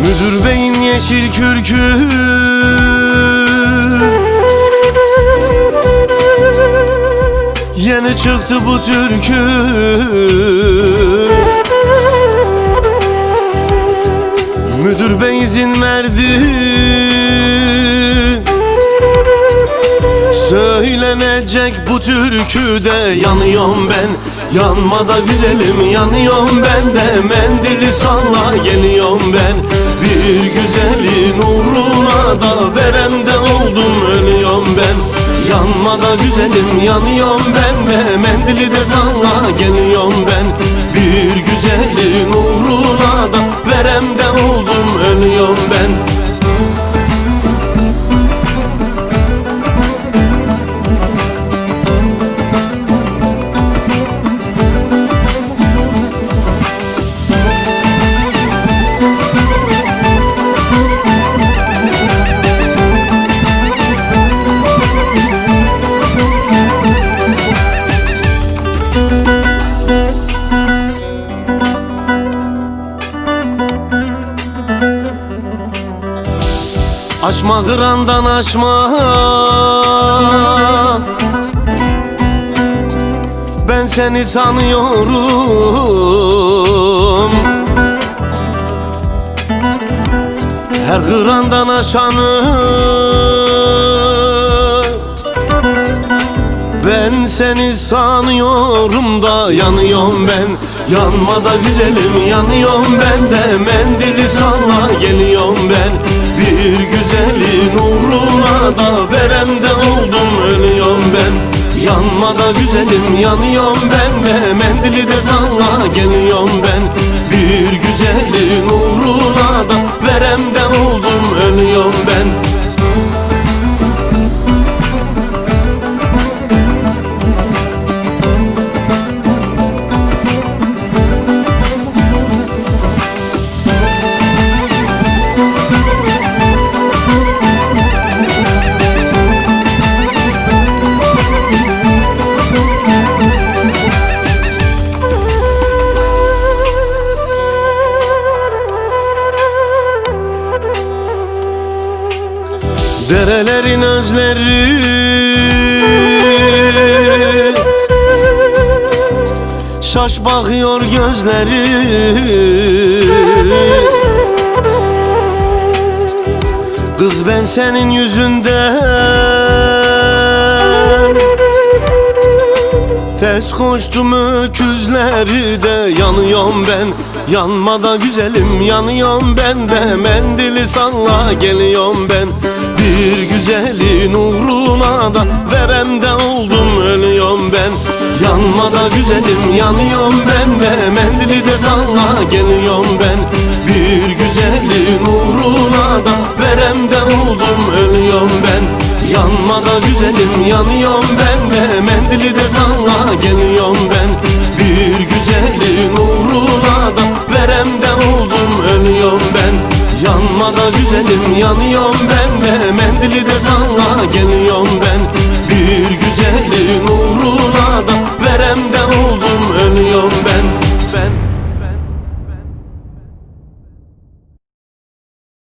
Müdür beyin yeşil kürkü. Yeni çıktı bu türkü. Müdür bey izin verdi. Söylenecek bu türküde yanıyorum ben. Yanmada güzelim yanıyorum ben de. Mendili salla geliyorum ben Bir güzelin uğruna da veremde oldum ölüyorum ben. Yanmada güzelim yanıyorum ben de Mendili de salla geliyorum ben. Bir güzelin uğruna da veremde oldum ölüyorum ben Aşma hırandan aşma Ben seni tanıyorum. Her hırandan aşanı. Ben seni sanıyorum da yanıyorum ben. Yanmada güzelim yanıyorum ben de. Mendili salla geliyorum ben Bir güzelin uğruna da veremde oldum ölüyorum ben. Yanmada güzelim yanıyorum ben de Mendili de salla geliyorum ben. Bir güzelin uğruna da veremde oldum ölüyorum ben Derelerin özleri. Şaş bakıyor gözleri. Kız ben senin yüzünden. Ters koştum öküzleri de yanıyorum ben. Yanmada güzelim yanıyorum ben de. Mendili salla geliyorum ben Bir güzelin uğruna da veremde oldum ölüyorum ben. Yanmada güzelim yanıyorum ben de Mendili de salla geliyorum ben. Bir güzelin uğruna da veremde oldum ölüyorum ben. Yanmada güzelim yanıyorum ben de Mendili de salla geliyorum ben. Bir güzelin uğruna da veremde oldum ölüyorum ben Yanmada güzelim yanıyorum ben de. Mendili de salla geliyorum ben. Bir güzelin uğruna